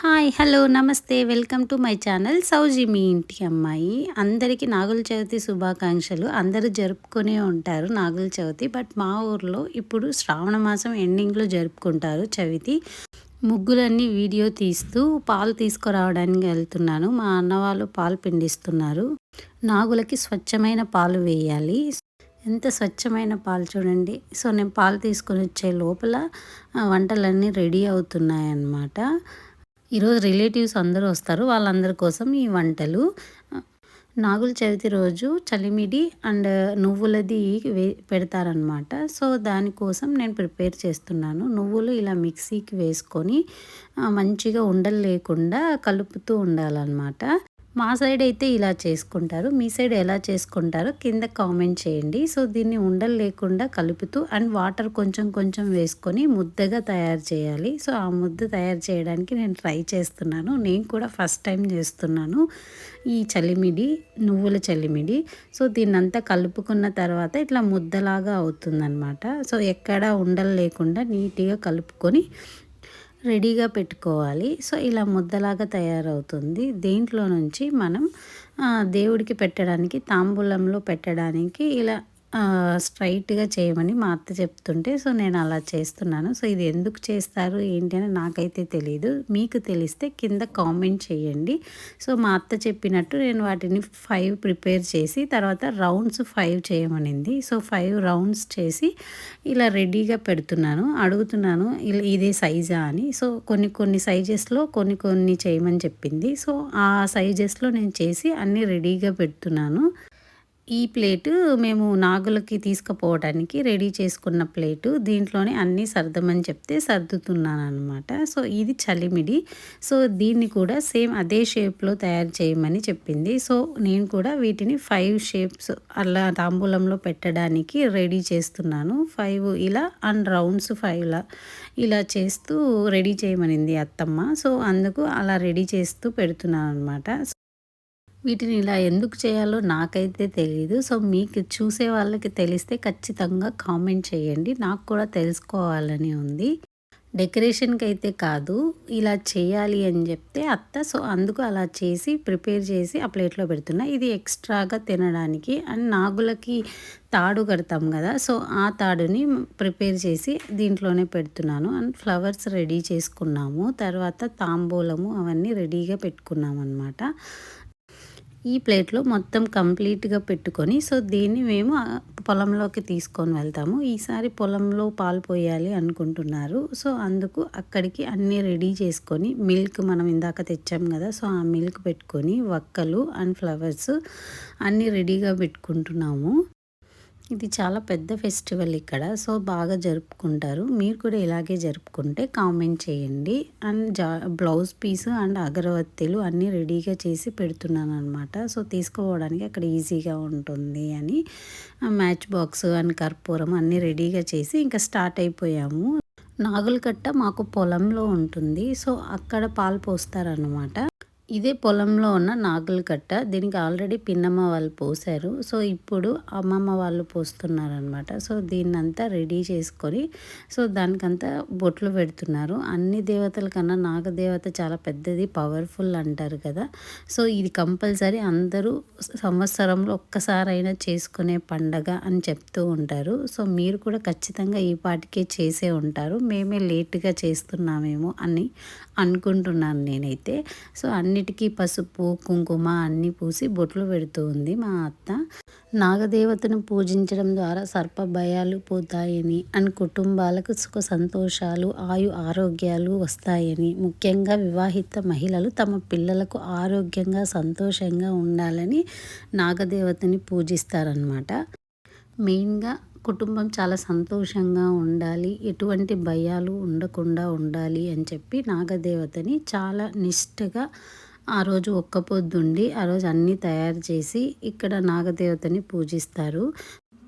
Hi hello నమస్తే. Welcome to my channel Souji మీ ఇంటి అమ్మాయి. అందరికీ నాగుల చవితి శుభాకాంక్షలు. అందరూ జరుపుకునే ఉంటారు నాగుల చవితి బట్ మా ఊర్లో ఇప్పుడు శ్రావణ మాసం ఎండింగ్లో జరుపుకుంటారు చవితి. ముగ్గులన్నీ వీడియో తీస్తూ పాలు తీసుకురావడానికి వెళ్తున్నాను. మా అన్న వాళ్ళు పాలు పిండిస్తున్నారు. నాగులకి స్వచ్ఛమైన పాలు వేయాలి. ఎంత స్వచ్ఛమైన పాలు చూడండి. సో నేను పాలు తీసుకొని వచ్చే లోపల వంటలన్నీ రెడీ అవుతున్నాయి అన్నమాట ఈరోజు రిలేటివ్స్ అందరూ వస్తారు. వాళ్ళందరి కోసం ఈ వంటలు. నాగుల చవితి రోజు చలిమిడి అండ్ నువ్వులది వే పెడతారనమాట సో దానికోసం నేను ప్రిపేర్ చేస్తున్నాను. నువ్వులు ఇలా మిక్సీకి వేసుకొని మంచిగా ఉండలు లేకుండా కలుపుతూ ఉండాలన్నమాట. మా సైడ్ అయితే ఇలా చేసుకుంటారు. మీ సైడ్ ఎలా చేసుకుంటారో కింద కామెంట్ చేయండి. సో దీన్ని ఉండలు లేకుండా కలుపుతూ అండ్ వాటర్ కొంచెం కొంచెం వేసుకొని ముద్దగా తయారు చేయాలి. సో ఆ ముద్ద తయారు చేయడానికి నేను ట్రై చేస్తున్నాను. నేను కూడా ఫస్ట్ టైం చేస్తున్నాను ఈ చలిమిడి నువ్వుల చలిమిడి. సో దీన్నంతా కలుపుకున్న తర్వాత ఇట్లా ముద్దలాగా అవుతుందన్నమాట. సో ఎక్కడా ఉండలు లేకుండా నీట్గా కలుపుకొని రెడీగా పెట్టుకోవాలి. సో ఇలా ముద్దలాగా తయారవుతుంది. దీంట్లో నుంచి మనం దేవుడికి పెట్టడానికి తాంబూలంలో పెట్టడానికి ఇలా స్ట్రైట్గా చేయమని మా అత్త చెప్తుంటే సో నేను అలా చేస్తున్నాను. సో ఇది ఎందుకు చేస్తారు? ఏంటి అని నాకైతే తెలియదు మీకు తెలిస్తే కింద కామెంట్ చేయండి. సో మా అత్త చెప్పినట్టు నేను వాటిని ఫైవ్ ప్రిపేర్ చేసి తర్వాత రౌండ్స్ ఫైవ్ చేయమనింది. సో ఫైవ్ రౌండ్స్ చేసి ఇలా రెడీగా పెడుతున్నాను. అడుగుతున్నాను ఇలా ఇదే సైజా? అని. సో కొన్ని కొన్ని సైజెస్లో కొన్ని కొన్ని చేయమని చెప్పింది. సో ఆ సైజెస్లో నేను చేసి అన్నీ రెడీగా పెడుతున్నాను. ఈ ప్లేటు మేము నాగులకి తీసుకుపోవడానికి రెడీ చేసుకున్న ప్లేటు. దీంట్లోనే అన్నీ సర్దమని చెప్తే సర్దుతున్నాను అనమాట సో ఇది చలిమిడి. సో దీన్ని కూడా సేమ్ అదే షేప్లో తయారు చేయమని చెప్పింది. సో నేను కూడా వీటిని ఫైవ్ షేప్స్ అలా తాంబూలంలో పెట్టడానికి రెడీ చేస్తున్నాను. ఫైవ్ ఇలా అండ్ రౌండ్స్ ఫైవ్లా ఇలా చేస్తూ రెడీ చేయమనింది అత్తమ్మ. సో అందుకు అలా రెడీ చేస్తూ పెడుతున్నాను అనమాట వీటిని ఇలా ఎందుకు చేయాలో నాకైతే తెలియదు సో మీకు చూసే వాళ్ళకి తెలిస్తే ఖచ్చితంగా కామెంట్ చేయండి. నాకు కూడా తెలుసుకోవాలని ఉంది. డెకరేషన్కి అయితే కాదు ఇలా చేయాలి అని చెప్తే అత్త సో అందుకు అలా చేసి ప్రిపేర్ చేసి ఆ ప్లేట్లో పెడుతున్నా. ఇది ఎక్స్ట్రాగా తినడానికి అండ్ నాగులకి తాడు కడతాం కదా సో ఆ తాడుని ప్రిపేర్ చేసి దీంట్లోనే పెడుతున్నాను. అండ్ ఫ్లవర్స్ రెడీ చేసుకున్నాము. తర్వాత తాంబూలము అవన్నీ రెడీగా పెట్టుకున్నాం అనమాట ఈ ప్లేట్లో మొత్తం కంప్లీట్గా పెట్టుకొని సో దీన్ని మేము పొలంలోకి తీసుకొని వెళ్తాము. ఈసారి పొలంలో పాలు పోయాలి అనుకుంటున్నారు. సో అందుకు అక్కడికి అన్నీ రెడీ చేసుకొని మిల్క్ మనం ఇందాక తెచ్చాం కదా సో ఆ మిల్క్ పెట్టుకొని వక్కలు అండ్ ఫ్లవర్స్ అన్నీ రెడీగా పెట్టుకుంటున్నాము. ఇది చాలా పెద్ద ఫెస్టివల్ ఇక్కడ. సో బాగా జరుపుకుంటారు. మీరు కూడా ఇలాగే జరుపుకుంటే కామెంట్ చేయండి. అండ్ జా బ్లౌజ్ పీస్ అండ్ అగరవత్తిలు అన్నీ రెడీగా చేసి పెడుతున్నాను అనమాట సో తీసుకోవడానికి అక్కడ ఈజీగా ఉంటుంది అని మ్యాచ్ బాక్స్ అండ్ కర్పూరం అన్నీ రెడీగా చేసి ఇంకా స్టార్ట్ అయిపోయాము. నాగులకట్ట మాకు పొలంలో ఉంటుంది. సో అక్కడ పాలు పోస్తారనమాట ఇదే పొలంలో ఉన్న నాగుల కట్ట. దీనికి ఆల్రెడీ పిన్నమ్మ వాళ్ళు పోసారు సో ఇప్పుడు అమ్మమ్మ వాళ్ళు పోస్తున్నారనమాట సో దీన్నంతా రెడీ చేసుకొని సో దానికంతా బొట్లు పెడుతున్నారు. అన్ని దేవతల కన్నా నాగదేవత చాలా పెద్దది పవర్ఫుల్ అంటారు కదా. సో ఇది కంపల్సరీ అందరూ సంవత్సరంలో ఒక్కసారైనా చేసుకునే పండగ అని చెప్తూ ఉంటారు. సో మీరు కూడా ఖచ్చితంగా ఈ పాటికే చేసే ఉంటారు. మేమే లేట్గా చేస్తున్నామేమో అని అనుకుంటున్నాను నేనైతే. సో అన్నిటికీ పసుపు కుంకుమ అన్నీ పూసి బొట్లు పెడుతూ ఉంది మా అత్త. నాగదేవతను పూజించడం ద్వారా సర్ప భయాలు పోతాయని అని కుటుంబాలకు సుఖ సంతోషాలు ఆయు ఆరోగ్యాలు వస్తాయని ముఖ్యంగా వివాహిత మహిళలు తమ పిల్లలకు ఆరోగ్యంగా సంతోషంగా ఉండాలని నాగదేవతని పూజిస్తారనమాట మెయిన్గా కుటుంబం చాలా సంతోషంగా ఉండాలి ఎటువంటి భయాలు ఉండకుండా ఉండాలి అని చెప్పి నాగదేవతని చాలా నిష్ఠగా ఆ రోజు ఒక్క పొద్దుండి ఆ రోజు అన్నీ తయారు చేసి ఇక్కడ నాగదేవతని పూజిస్తారు.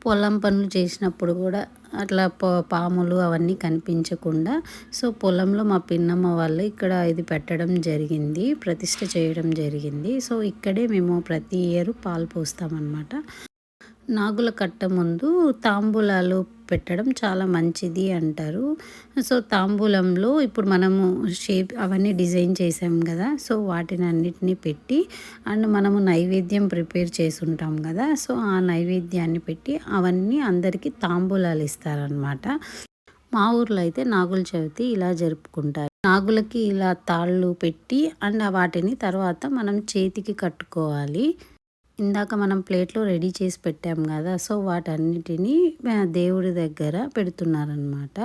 పొలం పనులు చేసినప్పుడు కూడా అట్లా పాములు అవన్నీ కనిపించకుండా సో పొలంలో మా పిన్నమ్మ వాళ్ళు ఇక్కడ ఇది పెట్టడం జరిగింది ప్రతిష్ట చేయడం జరిగింది. సో ఇక్కడే మేము ప్రతి ఇయర్ పాలు పోస్తామన్నమాట. నాగుల కట్ట ముందు తాంబూలాలు పెట్టడం చాలా మంచిది అంటారు. సో తాంబూలంలో ఇప్పుడు మనము షేప్ అవన్నీ డిజైన్ చేసాం కదా సో వాటిని అన్నిటినీ పెట్టి అండ్ మనము నైవేద్యం ప్రిపేర్ చేసి ఉంటాం కదా సో ఆ నైవేద్యాన్ని పెట్టి అవన్నీ అందరికీ తాంబూలాలు ఇస్తారనమాట మా ఊర్లో అయితే నాగుల చవితి ఇలా జరుపుకుంటారు. నాగులకి ఇలా తాళ్ళు పెట్టి అండ్ వాటిని తర్వాత మనం చేతికి కట్టుకోవాలి. ఇందాక మనం ప్లేట్లో రెడీ చేసి పెట్టాం కదా సో వాటన్నిటిని దేవుడి దగ్గర పెడుతున్నారనమాట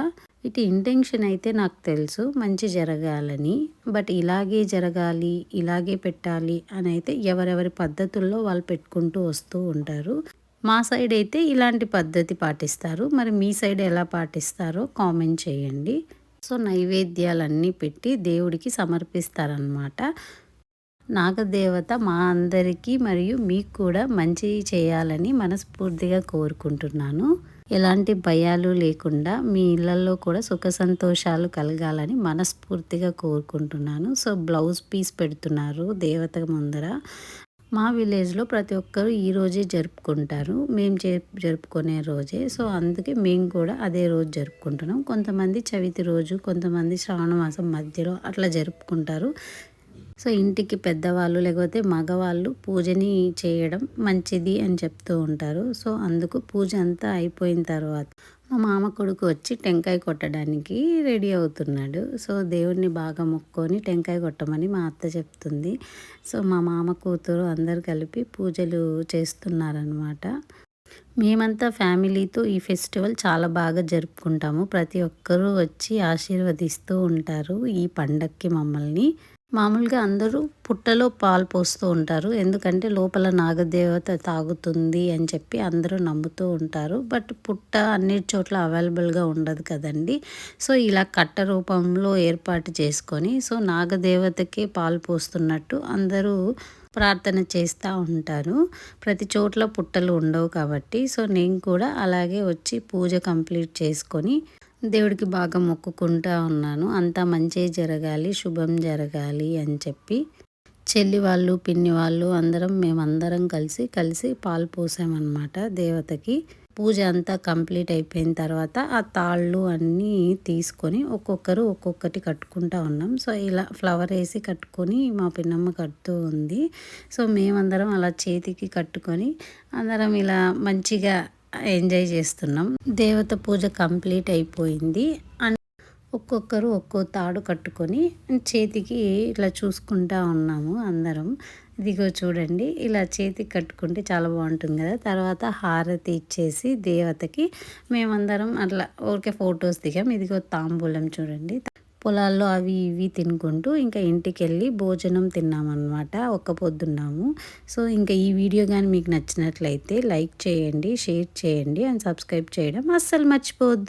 ఇటు ఇంటెన్షన్ అయితే నాకు తెలుసు మంచి జరగాలని. బట్ ఇలాగే జరగాలి ఇలాగే పెట్టాలి అని అయితే ఎవరెవరి పద్ధతుల్లో వాళ్ళు పెట్టుకుంటూ వస్తూ ఉంటారు. మా సైడ్ అయితే ఇలాంటి పద్ధతి పాటిస్తారు. మరి మీ సైడ్ ఎలా పాటిస్తారో కామెంట్ చేయండి. సో నైవేద్యాలన్నీ పెట్టి దేవుడికి సమర్పిస్తారనమాట నాగదేవత మా అందరికీ మరియు మీకు కూడా మంచి చేయాలని మనస్ఫూర్తిగా కోరుకుంటున్నాను. ఎలాంటి భయాలు లేకుండా మీ ఇళ్ళల్లో కూడా సుఖ సంతోషాలు కలగాలని మనస్ఫూర్తిగా కోరుకుంటున్నాను. సో బ్లౌజ్ పీస్ పెడుతున్నారు దేవత ముందర. మా విలేజ్లో ప్రతి ఒక్కరు ఈ రోజే జరుపుకుంటారు. మేము జరుపుకునే రోజే. సో అందుకే మేము కూడా అదే రోజు జరుపుకుంటున్నాం. కొంతమంది చవితి రోజు కొంతమంది శ్రావణ మాసం మధ్యలో అట్లా జరుపుకుంటారు. సో ఇంటికి పెద్దవాళ్ళు లేకపోతే మగవాళ్ళు పూజని చేయడం మంచిది అని చెప్తూ ఉంటారు. సో అందుకు పూజ అంతా అయిపోయిన తర్వాత మా మామ కొడుకు వచ్చి టెంకాయ కొట్టడానికి రెడీ అవుతున్నాడు. సో దేవుణ్ణి బాగా మొక్కొని టెంకాయ కొట్టమని మా అత్త చెప్తుంది. సో మా మామ కూతురు అందరు కలిపి పూజలు చేస్తున్నారనమాట మేమంతా ఫ్యామిలీతో ఈ ఫెస్టివల్ చాలా బాగా జరుపుకుంటాము. ప్రతి ఒక్కరూ వచ్చి ఆశీర్వదిస్తూ ఉంటారు ఈ పండక్కి మమ్మల్ని. మామూలుగా అందరూ పుట్టలో పాలు పోస్తూ ఉంటారు. ఎందుకంటే లోపల నాగదేవత తాగుతుంది అని చెప్పి అందరూ నమ్ముతూ ఉంటారు. బట్ పుట్ట అన్ని చోట్ల అవైలబుల్గా ఉండదు కదండి. సో ఇలా కట్ట రూపంలో ఏర్పాటు చేసుకొని సో నాగదేవతకే పాలు పోస్తున్నట్టు అందరూ ప్రార్థన చేస్తూ ఉంటారు. ప్రతి చోట్ల పుట్టలు ఉండవు కాబట్టి సో నేను కూడా అలాగే వచ్చి పూజ కంప్లీట్ చేసుకొని దేవుడికి బాగా మొక్కుకుంటా ఉన్నాను. అంతా మంచి జరగాలి శుభం జరగాలి అని చెప్పి చెల్లి వాళ్ళు పిన్ని వాళ్ళు అందరం మేమందరం కలిసి కలిసి పాలు పోసామన్నమాట దేవతకి. పూజ అంతా కంప్లీట్ అయిపోయిన తర్వాత ఆ తాళ్ళు అన్నీ తీసుకొని ఒక్కొక్కరు ఒక్కొక్కటి కట్టుకుంటా ఉన్నాం. సో ఇలా ఫ్లవర్ వేసి కట్టుకొని మా పిన్నమ్మ కడుతూ ఉంది. సో మేమందరం అలా చేతికి కట్టుకొని అందరం ఇలా మంచిగా ఎంజాయ్ చేస్తున్నాం. దేవత పూజ కంప్లీట్ అయిపోయింది. అండ్ ఒక్కొక్కరు ఒక్కో తాడు కట్టుకొని చేతికి ఇట్లా చూసుకుంటా ఉన్నాము అందరం. ఇదిగో చూడండి ఇలా చేతికి కట్టుకుంటే చాలా బాగుంటుంది కదా. తర్వాత హారతి ఇచ్చేసి దేవతకి మేమందరం అట్లా ఊరికే ఫొటోస్ దిగాం. ఇదిగో తాంబూలం చూడండి. పొలాల్లో అవి ఇవి తినుకుంటూ ఇంకా ఇంటికి వెళ్ళి భోజనం తిన్నామన్నమాట ఒక్క పొద్దున్నాము. సో ఇంకా ఈ వీడియో కానీ మీకు నచ్చినట్లయితే లైక్ చేయండి షేర్ చేయండి అండ్ సబ్స్క్రైబ్ చేయడం అస్సలు మర్చిపోవద్దు.